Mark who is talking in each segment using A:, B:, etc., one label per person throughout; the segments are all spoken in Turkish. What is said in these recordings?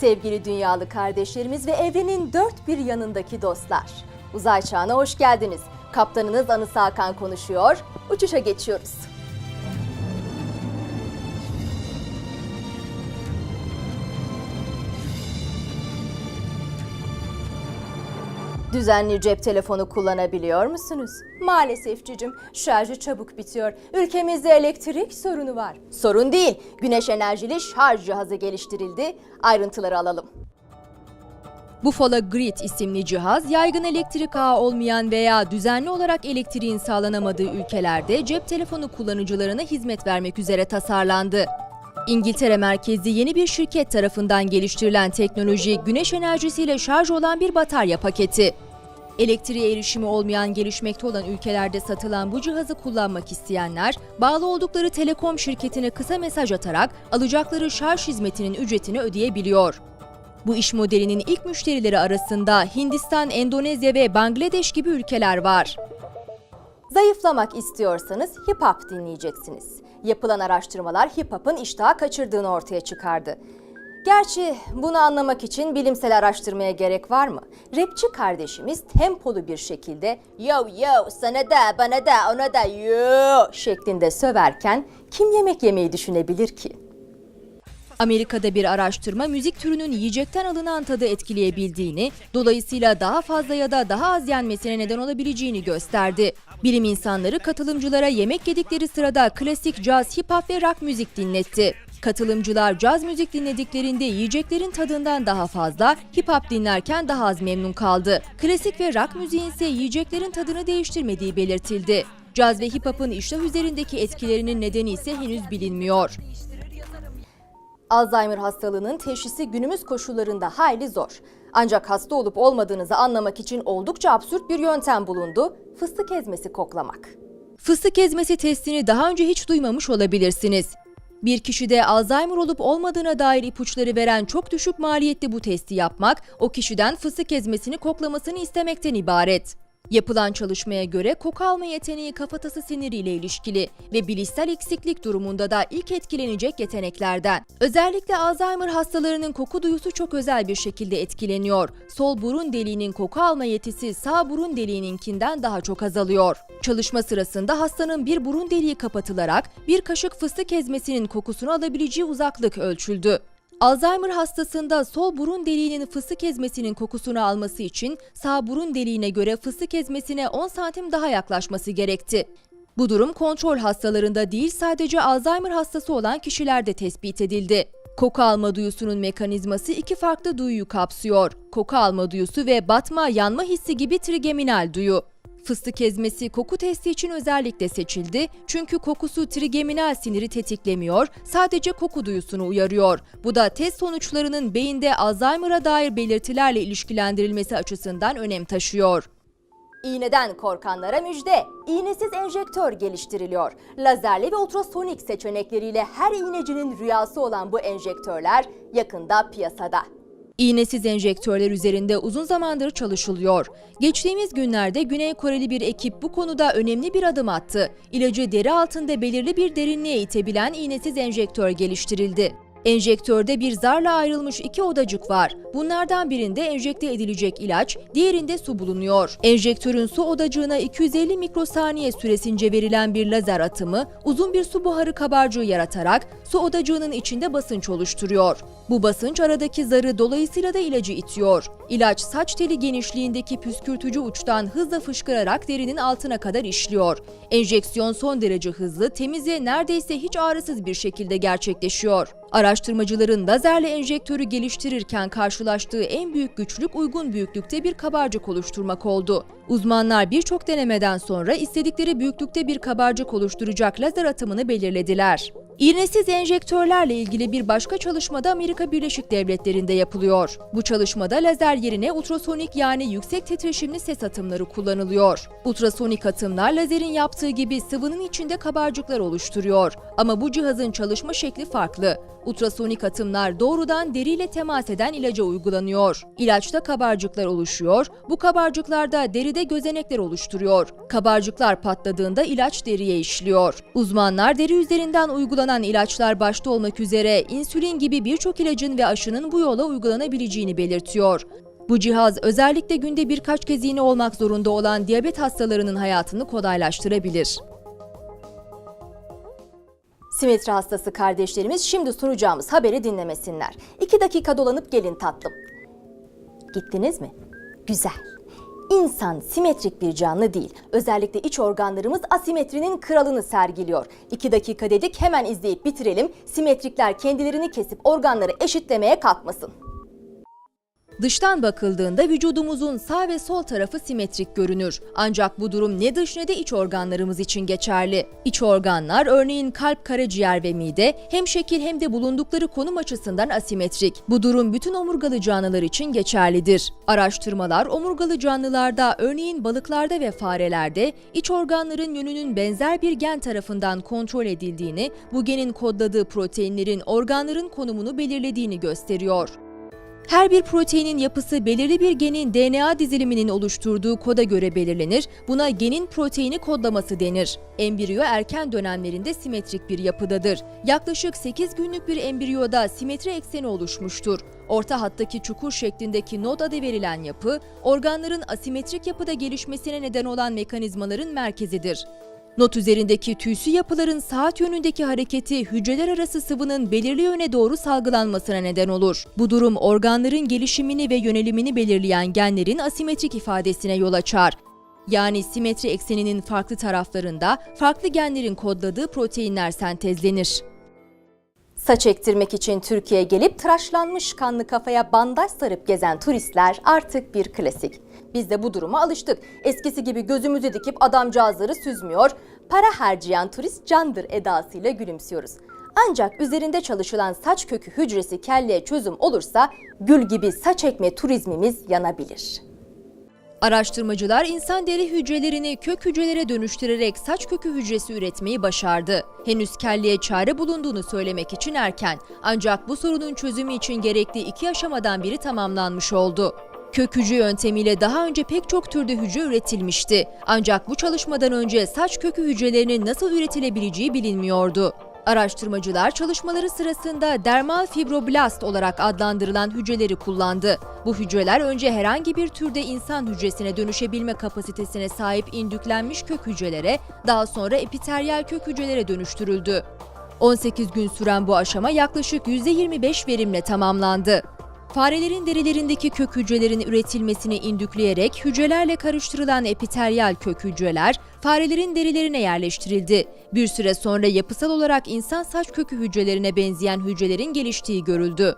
A: Sevgili dünyalı kardeşlerimiz ve evrenin dört bir yanındaki dostlar. Uzay çağına hoş geldiniz. Kaptanınız Anı Hakan konuşuyor. Uçuşa geçiyoruz. Düzenli cep telefonu kullanabiliyor musunuz? Maalesef cicim, şarjı çabuk bitiyor. Ülkemizde elektrik sorunu var. Sorun değil, güneş enerjili şarj cihazı geliştirildi. Ayrıntıları alalım. Buffalo Grid isimli cihaz, yaygın elektrik ağı olmayan veya düzenli olarak elektriğin sağlanamadığı ülkelerde cep telefonu kullanıcılarına hizmet vermek üzere tasarlandı. İngiltere merkezli yeni bir şirket tarafından geliştirilen teknoloji, güneş enerjisiyle şarj olan bir batarya paketi. Elektriğe erişimi olmayan gelişmekte olan ülkelerde satılan bu cihazı kullanmak isteyenler, bağlı oldukları telekom şirketine kısa mesaj atarak alacakları şarj hizmetinin ücretini ödeyebiliyor. Bu iş modelinin ilk müşterileri arasında Hindistan, Endonezya ve Bangladeş gibi ülkeler var. Zayıflamak istiyorsanız hip hop dinleyeceksiniz. Yapılan araştırmalar hip hop'ın iştahı kaçırdığını ortaya çıkardı. Gerçi bunu anlamak için bilimsel araştırmaya gerek var mı? Rapçi kardeşimiz tempolu bir şekilde yo yo sana da bana da ona da yo şeklinde söverken kim yemek yemeyi düşünebilir ki? Amerika'da bir araştırma müzik türünün yiyecekten alınan tadı etkileyebildiğini, dolayısıyla daha fazla ya da daha az yenmesine neden olabileceğini gösterdi. Bilim insanları katılımcılara yemek yedikleri sırada klasik caz, hip hop ve rock müzik dinletti. Katılımcılar caz müzik dinlediklerinde yiyeceklerin tadından daha fazla, hip hop dinlerken daha az memnun kaldı. Klasik ve rock müziğin ise yiyeceklerin tadını değiştirmediği belirtildi. Caz ve hip hop'un iştah üzerindeki etkilerinin nedeni ise henüz bilinmiyor. Alzheimer hastalığının teşhisi günümüz koşullarında hayli zor. Ancak hasta olup olmadığınızı anlamak için oldukça absürt bir yöntem bulundu. Fıstık ezmesi koklamak. Fıstık ezmesi testini daha önce hiç duymamış olabilirsiniz. Bir kişide Alzheimer olup olmadığına dair ipuçları veren çok düşük maliyetli bu testi yapmak, o kişiden fıstık ezmesini koklamasını istemekten ibaret. Yapılan çalışmaya göre koku alma yeteneği kafatası siniriyle ilişkili ve bilişsel eksiklik durumunda da ilk etkilenecek yeteneklerden. Özellikle Alzheimer hastalarının koku duyusu çok özel bir şekilde etkileniyor. Sol burun deliğinin koku alma yetisi sağ burun deliğininkinden daha çok azalıyor. Çalışma sırasında hastanın bir burun deliği kapatılarak bir kaşık fıstık ezmesinin kokusunu alabileceği uzaklık ölçüldü. Alzheimer hastasında sol burun deliğinin fıstık ezmesinin kokusunu alması için sağ burun deliğine göre fıstık ezmesine 10 santim daha yaklaşması gerekti. Bu durum kontrol hastalarında değil sadece Alzheimer hastası olan kişilerde tespit edildi. Koku alma duyusunun mekanizması iki farklı duyuyu kapsıyor. Koku alma duyusu ve batma, yanma hissi gibi trigeminal duyu. Fıstık ezmesi koku testi için özellikle seçildi çünkü kokusu trigeminal siniri tetiklemiyor, sadece koku duyusunu uyarıyor. Bu da test sonuçlarının beyinde Alzheimer'a dair belirtilerle ilişkilendirilmesi açısından önem taşıyor. İğneden korkanlara müjde. İğnesiz enjektör geliştiriliyor. Lazerli ve ultrasonik seçenekleriyle her iğnecinin rüyası olan bu enjektörler yakında piyasada. İğnesiz enjektörler üzerinde uzun zamandır çalışılıyor. Geçtiğimiz günlerde Güney Koreli bir ekip bu konuda önemli bir adım attı. İlacı deri altında belirli bir derinliğe itebilen iğnesiz enjektör geliştirildi. Enjektörde bir zarla ayrılmış iki odacık var. Bunlardan birinde enjekte edilecek ilaç, diğerinde su bulunuyor. Enjektörün su odacığına 250 mikrosaniye süresince verilen bir lazer atımı uzun bir su buharı kabarcığı yaratarak su odacığının içinde basınç oluşturuyor. Bu basınç aradaki zarı dolayısıyla da ilacı itiyor. İlaç saç teli genişliğindeki püskürtücü uçtan hızla fışkırarak derinin altına kadar işliyor. Enjeksiyon son derece hızlı, temiz ve neredeyse hiç ağrısız bir şekilde gerçekleşiyor. Araştırmacıların lazerle enjektörü geliştirirken karşılaştığı en büyük güçlük uygun büyüklükte bir kabarcık oluşturmak oldu. Uzmanlar birçok denemeden sonra istedikleri büyüklükte bir kabarcık oluşturacak lazer atımını belirlediler. İğnesiz enjektörlerle ilgili bir başka çalışmada Amerika Birleşik Devletleri'nde yapılıyor. Bu çalışmada lazer yerine ultrasonik yani yüksek titreşimli ses atımları kullanılıyor. Ultrasonik atımlar lazerin yaptığı gibi sıvının içinde kabarcıklar oluşturuyor. Ama bu cihazın çalışma şekli farklı. Ultrasonik atımlar doğrudan deriyle temas eden ilaca uygulanıyor. İlaçta kabarcıklar oluşuyor. Bu kabarcıklar da deride gözenekler oluşturuyor. Kabarcıklar patladığında ilaç deriye işliyor. Uzmanlar deri üzerinden uygulanan ilaçlar başta olmak üzere insülin gibi birçok ilacın ve aşının bu yola uygulanabileceğini belirtiyor. Bu cihaz özellikle günde birkaç kez iğne olmak zorunda olan diyabet hastalarının hayatını kolaylaştırabilir. Simetri hastası kardeşlerimiz şimdi sunacağımız haberi dinlemesinler. İki dakika dolanıp gelin tatlım. Gittiniz mi? Güzel. İnsan simetrik bir canlı değil. Özellikle iç organlarımız asimetrinin kralını sergiliyor. İki dakika dedik hemen izleyip bitirelim. Simetrikler kendilerini kesip organları eşitlemeye kalkmasın. Dıştan bakıldığında vücudumuzun sağ ve sol tarafı simetrik görünür. Ancak bu durum ne dış ne de iç organlarımız için geçerli. İç organlar örneğin kalp, karaciğer ve mide hem şekil hem de bulundukları konum açısından asimetrik. Bu durum bütün omurgalı canlılar için geçerlidir. Araştırmalar omurgalı canlılarda örneğin balıklarda ve farelerde iç organların yönünün benzer bir gen tarafından kontrol edildiğini, bu genin kodladığı proteinlerin organların konumunu belirlediğini gösteriyor. Her bir proteinin yapısı belirli bir genin DNA diziliminin oluşturduğu koda göre belirlenir. Buna genin proteini kodlaması denir. Embriyo erken dönemlerinde simetrik bir yapıdadır. Yaklaşık 8 günlük bir embriyoda simetri ekseni oluşmuştur. Orta hattaki çukur şeklindeki nod adı verilen yapı, organların asimetrik yapıda gelişmesine neden olan mekanizmaların merkezidir. Not üzerindeki tüysü yapıların saat yönündeki hareketi hücreler arası sıvının belirli yöne doğru salgılanmasına neden olur. Bu durum organların gelişimini ve yönelimini belirleyen genlerin asimetrik ifadesine yol açar. Yani simetri ekseninin farklı taraflarında farklı genlerin kodladığı proteinler sentezlenir. Saç ektirmek için Türkiye'ye gelip tıraşlanmış kanlı kafaya bandaj sarıp gezen turistler artık bir klasik. Biz de bu duruma alıştık. Eskisi gibi gözümüzü dikip adamcağızları süzmüyor, para harcayan turist candır edasıyla gülümsüyoruz. Ancak üzerinde çalışılan saç kökü hücresi kelleye çözüm olursa gül gibi saç ekme turizmimiz yanabilir. Araştırmacılar insan deri hücrelerini kök hücrelere dönüştürerek saç kökü hücresi üretmeyi başardı. Henüz kelleye çare bulunduğunu söylemek için erken ancak bu sorunun çözümü için gerekli iki aşamadan biri tamamlanmış oldu. Kök hücre yöntemiyle daha önce pek çok türde hücre üretilmişti. Ancak bu çalışmadan önce saç kökü hücrelerinin nasıl üretilebileceği bilinmiyordu. Araştırmacılar çalışmaları sırasında dermal fibroblast olarak adlandırılan hücreleri kullandı. Bu hücreler önce herhangi bir türde insan hücresine dönüşebilme kapasitesine sahip indüklenmiş kök hücrelere, daha sonra epiteryal kök hücrelere dönüştürüldü. 18 gün süren bu aşama yaklaşık %25 verimle tamamlandı. Farelerin derilerindeki kök hücrelerin üretilmesini indükleyerek hücrelerle karıştırılan epiteryal kök hücreler farelerin derilerine yerleştirildi. Bir süre sonra yapısal olarak insan saç kökü hücrelerine benzeyen hücrelerin geliştiği görüldü.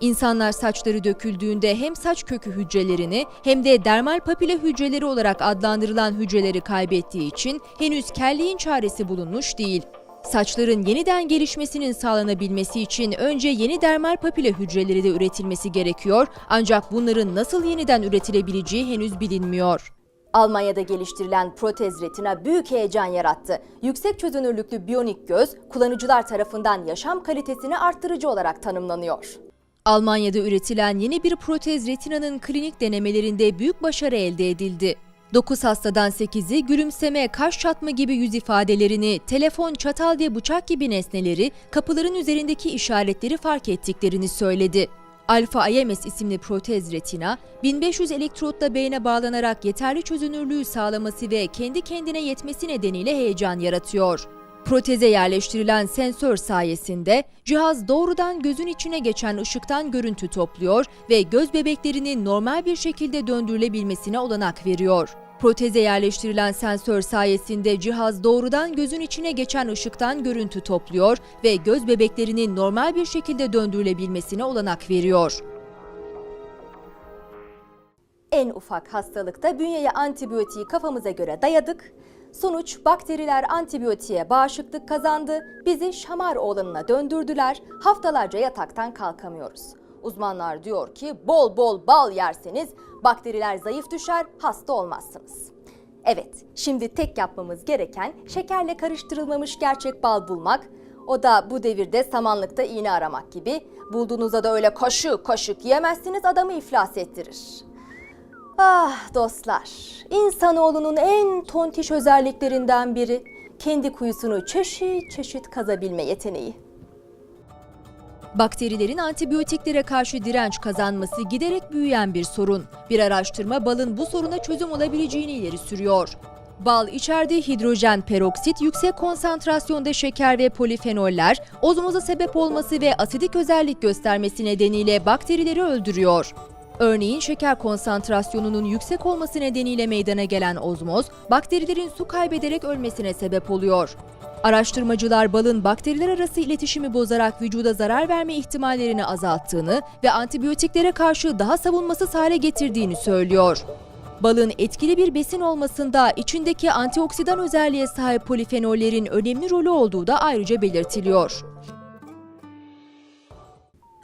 A: İnsanlar saçları döküldüğünde hem saç kökü hücrelerini hem de dermal papile hücreleri olarak adlandırılan hücreleri kaybettiği için henüz kelleğin çaresi bulunmuş değil. Saçların yeniden gelişmesinin sağlanabilmesi için önce yeni dermal papile hücreleri de üretilmesi gerekiyor ancak bunların nasıl yeniden üretilebileceği henüz bilinmiyor. Almanya'da geliştirilen protez retina büyük heyecan yarattı. Yüksek çözünürlüklü biyonik göz kullanıcılar tarafından yaşam kalitesini arttırıcı olarak tanımlanıyor. Almanya'da üretilen yeni bir protez retinanın klinik denemelerinde büyük başarı elde edildi. 9 hastadan 8'i gülümseme, kaş çatma gibi yüz ifadelerini, telefon, çatal ve bıçak gibi nesneleri, kapıların üzerindeki işaretleri fark ettiklerini söyledi. Alfa IMS isimli protez retina, 1500 elektrotla beyne bağlanarak yeterli çözünürlüğü sağlaması ve kendi kendine yetmesi nedeniyle heyecan yaratıyor. Proteze yerleştirilen sensör sayesinde cihaz doğrudan gözün içine geçen ışıktan görüntü topluyor ve göz bebeklerinin normal bir şekilde döndürülebilmesine olanak veriyor. Proteze yerleştirilen sensör sayesinde cihaz doğrudan gözün içine geçen ışıktan görüntü topluyor ve göz bebeklerinin normal bir şekilde döndürülebilmesine olanak veriyor. En ufak hastalıkta bünyeye antibiyotiği kafamıza göre dayadık. Sonuç bakteriler antibiyotiğe bağışıklık kazandı, bizi şamar oğlanına döndürdüler, haftalarca yataktan kalkamıyoruz. Uzmanlar diyor ki bol bol bal yerseniz bakteriler zayıf düşer, hasta olmazsınız. Evet, şimdi tek yapmamız gereken şekerle karıştırılmamış gerçek bal bulmak. O da bu devirde samanlıkta iğne aramak gibi. Bulduğunuzda da öyle kaşık kaşık yemezsiniz adamı iflas ettirir. Ah dostlar, insanoğlunun en tontiş özelliklerinden biri kendi kuyusunu çeşit çeşit kazabilme yeteneği.
B: Bakterilerin antibiyotiklere karşı direnç kazanması giderek büyüyen bir sorun. Bir araştırma balın bu soruna çözüm olabileceğini ileri sürüyor. Bal içerdiği hidrojen peroksit, yüksek konsantrasyonda şeker ve polifenoller, ozmoza sebep olması ve asidik özellik göstermesi nedeniyle bakterileri öldürüyor. Örneğin şeker konsantrasyonunun yüksek olması nedeniyle meydana gelen ozmoz, bakterilerin su kaybederek ölmesine sebep oluyor. Araştırmacılar balın bakteriler arası iletişimi bozarak vücuda zarar verme ihtimallerini azalttığını ve antibiyotiklere karşı daha savunmasız hale getirdiğini söylüyor. Balın etkili bir besin olmasında içindeki antioksidan özelliğe sahip polifenollerin önemli rolü olduğu da ayrıca belirtiliyor.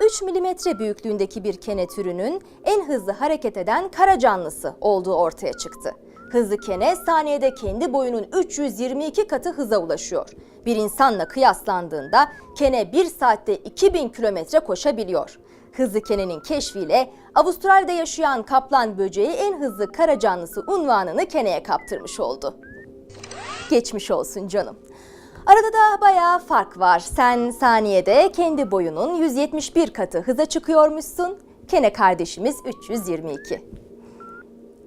A: 3 milimetre büyüklüğündeki bir kene türünün en hızlı hareket eden kara canlısı olduğu ortaya çıktı. Hızlı kene saniyede kendi boyunun 322 katı hıza ulaşıyor. Bir insanla kıyaslandığında kene 1 saatte 2000 kilometre koşabiliyor. Hızlı kenenin keşfiyle Avustralya'da yaşayan kaplan böceği en hızlı kara canlısı unvanını keneye kaptırmış oldu. Geçmiş olsun canım. Arada da bayağı fark var. Sen saniyede kendi boyunun 171 katı hıza çıkıyormuşsun. Kene kardeşimiz 322.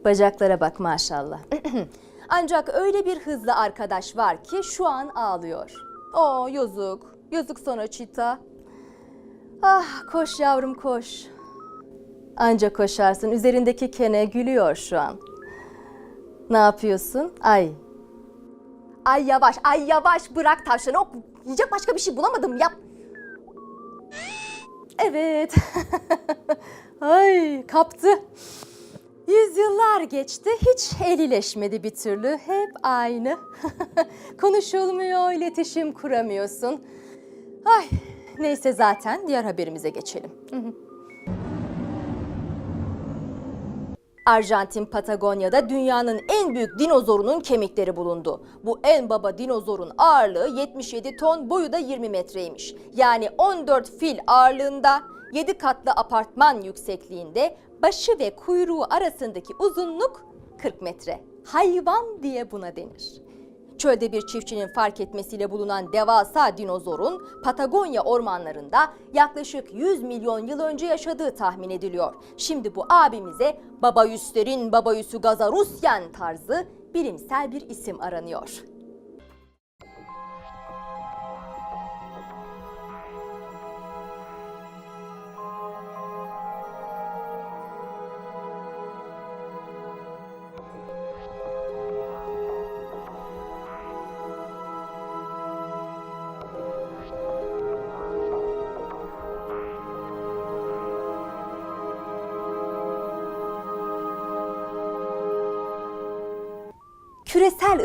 A: Bacaklara bak maşallah. Ancak öyle bir hızlı arkadaş var ki şu an ağlıyor. Oo yazık. Yazık sana çita. Ah koş yavrum koş. Ancak koşarsın. Üzerindeki kene gülüyor şu an. Ne yapıyorsun? Ay Ay yavaş, ay yavaş bırak tavşanı. Ok, yiyecek başka bir şey bulamadım yap. Evet. ay kaptı. Yüzyıllar geçti, hiç elileşmedi bir türlü. Hep aynı. Konuşulmuyor, iletişim kuramıyorsun. Ay, neyse zaten diğer haberimize geçelim. Arjantin Patagonya'da dünyanın en büyük dinozorunun kemikleri bulundu. Bu en baba dinozorun ağırlığı 77 ton, boyu da 20 metreymiş. Yani 14 fil ağırlığında, 7 katlı apartman yüksekliğinde, başı ve kuyruğu arasındaki uzunluk 40 metre. Hayvan diye buna denir. Çölde bir çiftçinin fark etmesiyle bulunan devasa dinozorun Patagonya ormanlarında yaklaşık 100 milyon yıl önce yaşadığı tahmin ediliyor. Şimdi bu abimize babayüslerin babayüsü Gazarusyan tarzı bilimsel bir isim aranıyor.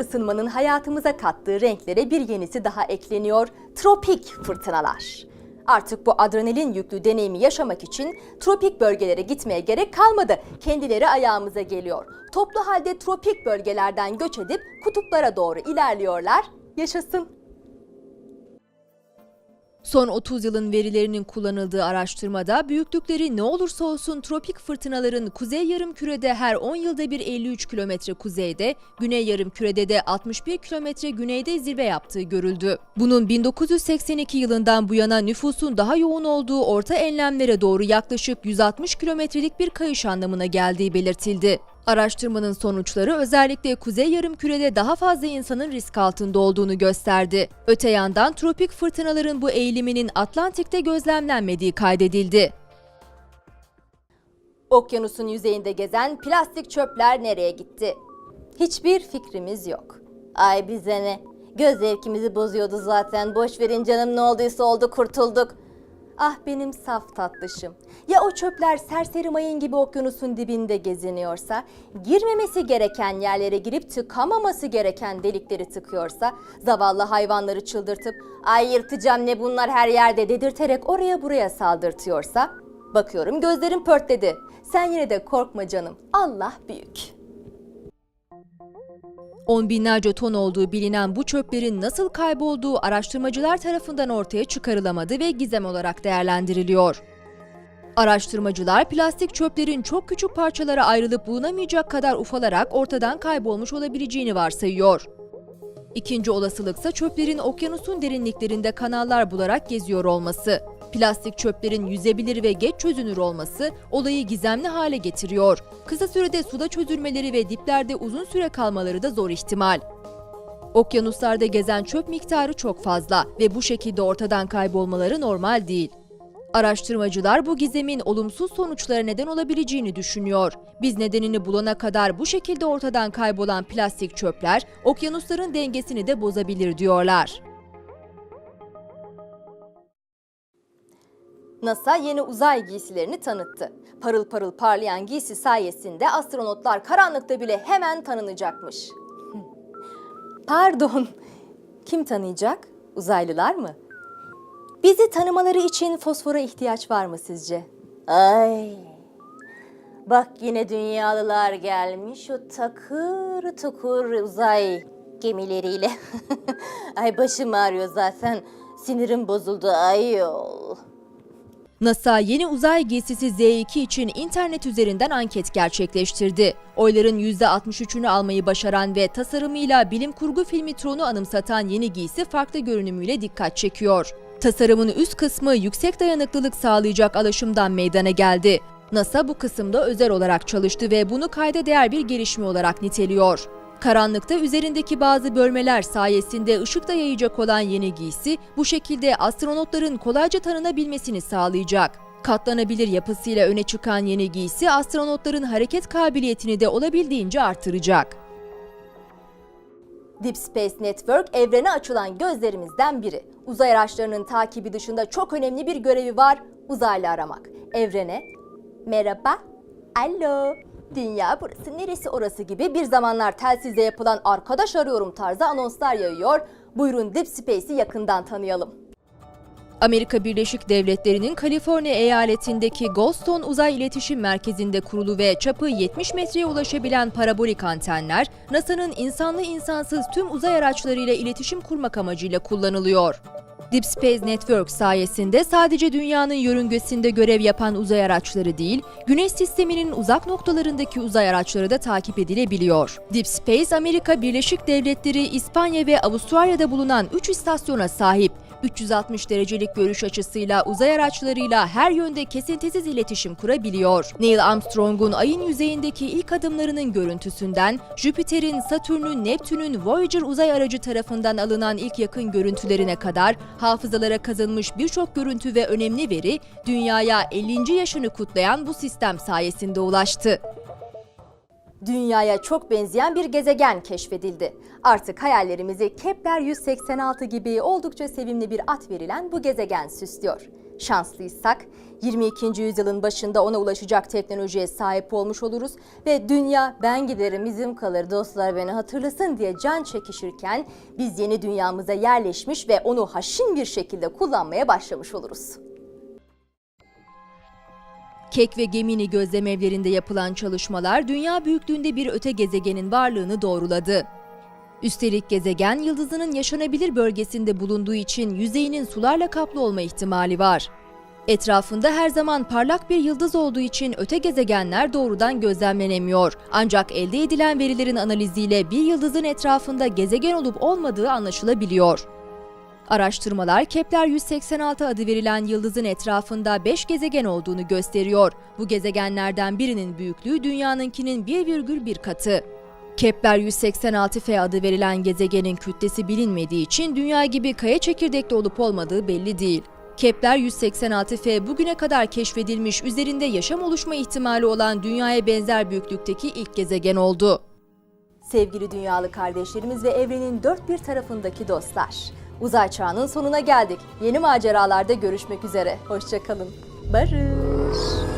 A: Isınmanın hayatımıza kattığı renklere bir yenisi daha ekleniyor. Tropik fırtınalar. Artık bu adrenalin yüklü deneyimi yaşamak için tropik bölgelere gitmeye gerek kalmadı. Kendileri ayağımıza geliyor. Toplu halde tropik bölgelerden göç edip kutuplara doğru ilerliyorlar. Yaşasın.
B: Son 30 yılın verilerinin kullanıldığı araştırmada büyüklükleri ne olursa olsun tropik fırtınaların kuzey yarımkürede her 10 yılda bir 53 kilometre kuzeyde, güney yarımkürede de 61 kilometre güneyde zirve yaptığı görüldü. Bunun 1982 yılından bu yana nüfusun daha yoğun olduğu orta enlemlere doğru yaklaşık 160 kilometrelik bir kayış anlamına geldiği belirtildi. Araştırmanın sonuçları özellikle kuzey yarımkürede daha fazla insanın risk altında olduğunu gösterdi. Öte yandan tropik fırtınaların bu eğiliminin Atlantik'te gözlemlenmediği kaydedildi.
A: Okyanusun yüzeyinde gezen plastik çöpler nereye gitti? Hiçbir fikrimiz yok. Ay bize ne? Göz zevkimizi bozuyordu zaten. Boş verin canım ne olduysa oldu kurtulduk. Ah benim saf tatlışım. Ya o çöpler serseri mayın gibi okyanusun dibinde geziniyorsa, girmemesi gereken yerlere girip tıkamaması gereken delikleri tıkıyorsa, zavallı hayvanları çıldırtıp ay yırtacağım ne bunlar her yerde dedirterek oraya buraya saldırtıyorsa, bakıyorum gözlerim pörtledi. Sen yine de korkma canım. Allah büyük.
B: On binlerce ton olduğu bilinen bu çöplerin nasıl kaybolduğu araştırmacılar tarafından ortaya çıkarılamadı ve gizem olarak değerlendiriliyor. Araştırmacılar plastik çöplerin çok küçük parçalara ayrılıp bulunamayacak kadar ufalarak ortadan kaybolmuş olabileceğini varsayıyor. İkinci olasılıksa çöplerin okyanusun derinliklerinde kanallar bularak geziyor olması. Plastik çöplerin yüzebilir ve geç çözünür olması olayı gizemli hale getiriyor. Kısa sürede suda çözülmeleri ve diplerde uzun süre kalmaları da zor ihtimal. Okyanuslarda gezen çöp miktarı çok fazla ve bu şekilde ortadan kaybolmaları normal değil. Araştırmacılar bu gizemin olumsuz sonuçlara neden olabileceğini düşünüyor. Biz nedenini bulana kadar bu şekilde ortadan kaybolan plastik çöpler okyanusların dengesini de bozabilir diyorlar.
A: NASA yeni uzay giysilerini tanıttı. Parıl parıl parlayan giysi sayesinde astronotlar karanlıkta bile hemen tanınacakmış. Pardon, kim tanıyacak? Uzaylılar mı? Bizi tanımaları için fosfora ihtiyaç var mı sizce? Ay, bak yine dünyalılar gelmiş o takır tukur uzay gemileriyle. Ay başım ağrıyor zaten, sinirim bozuldu ayol.
B: NASA yeni uzay giysisi Z2 için internet üzerinden anket gerçekleştirdi. Oyların %63'ünü almayı başaran ve tasarımıyla bilim kurgu filmi Tron'u anımsatan yeni giysi farklı görünümüyle dikkat çekiyor. Tasarımın üst kısmı yüksek dayanıklılık sağlayacak alaşımdan meydana geldi. NASA bu kısımda özel olarak çalıştı ve bunu kayda değer bir gelişme olarak niteliyor. Karanlıkta üzerindeki bazı bölmeler sayesinde ışık da yayacak olan yeni giysi bu şekilde astronotların kolayca tanınabilmesini sağlayacak. Katlanabilir yapısıyla öne çıkan yeni giysi astronotların hareket kabiliyetini de olabildiğince artıracak.
A: Deep Space Network evrene açılan gözlerimizden biri. Uzay araçlarının takibi dışında çok önemli bir görevi var, uzaylı aramak. Evrene, merhaba, alo, dünya burası neresi orası gibi bir zamanlar telsizle yapılan arkadaş arıyorum tarzı anonslar yayıyor. Buyurun Deep Space'i yakından tanıyalım.
B: Amerika Birleşik Devletleri'nin Kaliforniya eyaletindeki Goldstone Uzay İletişim Merkezi'nde kurulu ve çapı 70 metreye ulaşabilen parabolik antenler, NASA'nın insanlı insansız tüm uzay araçlarıyla iletişim kurmak amacıyla kullanılıyor. Deep Space Network sayesinde sadece dünyanın yörüngesinde görev yapan uzay araçları değil, Güneş sisteminin uzak noktalarındaki uzay araçları da takip edilebiliyor. Deep Space, Amerika Birleşik Devletleri, İspanya ve Avustralya'da bulunan 3 istasyona sahip. 360 derecelik görüş açısıyla uzay araçlarıyla her yönde kesintisiz iletişim kurabiliyor. Neil Armstrong'un ayın yüzeyindeki ilk adımlarının görüntüsünden, Jüpiter'in, Satürn'ün, Neptün'ün Voyager uzay aracı tarafından alınan ilk yakın görüntülerine kadar hafızalara kazınmış birçok görüntü ve önemli veri dünyaya 50. yaşını kutlayan bu sistem sayesinde ulaştı.
A: Dünyaya çok benzeyen bir gezegen keşfedildi. Artık hayallerimizi Kepler 186 gibi oldukça sevimli bir at verilen bu gezegen süslüyor. Şanslıysak 22. yüzyılın başında ona ulaşacak teknolojiye sahip olmuş oluruz ve dünya ben giderim izim kalır dostlar beni hatırlasın diye can çekişirken biz yeni dünyamıza yerleşmiş ve onu haşin bir şekilde kullanmaya başlamış oluruz.
B: Kek ve Gemini gözlemevlerinde yapılan çalışmalar dünya büyüklüğünde bir öte gezegenin varlığını doğruladı. Üstelik gezegen yıldızının yaşanabilir bölgesinde bulunduğu için yüzeyinin sularla kaplı olma ihtimali var. Etrafında her zaman parlak bir yıldız olduğu için öte gezegenler doğrudan gözlemlenemiyor. Ancak elde edilen verilerin analiziyle bir yıldızın etrafında gezegen olup olmadığı anlaşılabiliyor. Araştırmalar Kepler 186 adı verilen yıldızın etrafında 5 gezegen olduğunu gösteriyor. Bu gezegenlerden birinin büyüklüğü dünyanınkinin 1,1 katı. Kepler 186f adı verilen gezegenin kütlesi bilinmediği için dünya gibi kaya çekirdekli olup olmadığı belli değil. Kepler 186f bugüne kadar keşfedilmiş üzerinde yaşam oluşma ihtimali olan dünyaya benzer büyüklükteki ilk gezegen oldu.
A: Sevgili dünyalı kardeşlerimiz ve evrenin dört bir tarafındaki dostlar. Uzay çağının sonuna geldik. Yeni maceralarda görüşmek üzere. Hoşçakalın. Barış.